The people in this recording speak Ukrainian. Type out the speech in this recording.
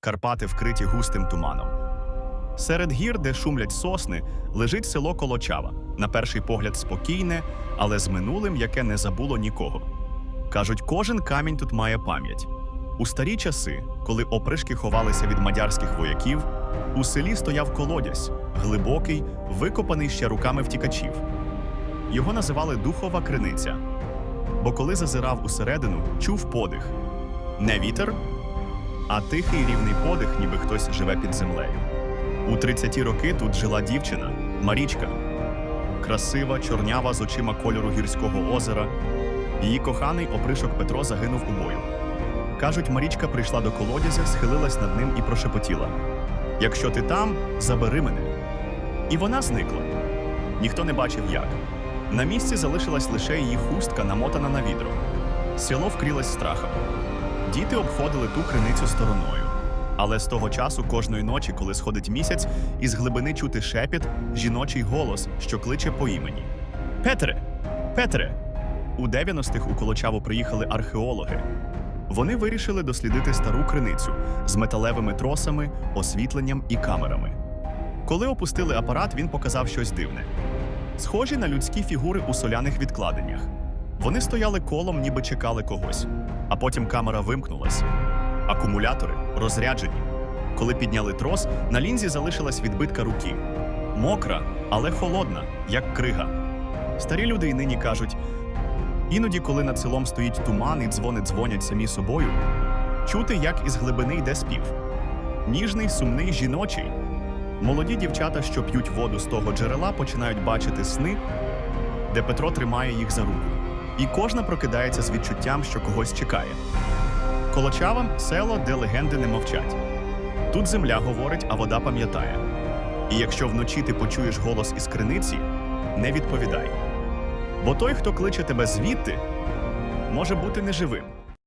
Карпати вкриті густим туманом. Серед гір, де шумлять сосни, лежить село Колочава. На перший погляд спокійне, але з минулим, яке не забуло нікого. Кажуть, кожен камінь тут має пам'ять. У старі часи, коли опришки ховалися від мадярських вояків, у селі стояв колодязь, глибокий, викопаний ще руками втікачів. Його називали Духова криниця. Бо коли зазирав усередину, чув подих. Не вітер, а тихий рівний подих, ніби хтось живе під землею. У 30-ті роки тут жила дівчина Марічка. Красива, чорнява з очима кольору гірського озера. Її коханий опришок Петро загинув у бою. Кажуть, Марічка прийшла до колодязя, схилилась над ним і прошепотіла: Якщо ти там, забери мене. І вона зникла. Ніхто не бачив як. На місці залишилась лише її хустка, намотана на відро. Село вкрілось страхом. Діти обходили ту криницю стороною. Але з того часу кожної ночі, коли сходить місяць, із глибини чути шепіт, жіночий голос, що кличе по імені. Петре! Петре! У 90-х у Колочаву приїхали археологи. Вони вирішили дослідити стару криницю з металевими тросами, освітленням і камерами. Коли опустили апарат, він показав щось дивне. Схожі на людські фігури у соляних відкладеннях. Вони стояли колом, ніби чекали когось. А потім камера вимкнулась. Акумулятори розряджені. Коли підняли трос, на лінзі залишилась відбитка руки. Мокра, але холодна, як крига. Старі люди й нині кажуть: іноді, коли над селом стоїть туман і дзвони дзвонять самі собою, чути, як із глибини йде спів. Ніжний, сумний, жіночий. Молоді дівчата, що п'ють воду з того джерела, починають бачити сни, де Петро тримає їх за руку. І кожна прокидається з відчуттям, що когось чекає. Колочава село, де легенди не мовчать. Тут земля говорить, а вода пам'ятає. І якщо вночі ти почуєш голос із криниці, не відповідай. Бо той, хто кличе тебе звідти, може бути неживим.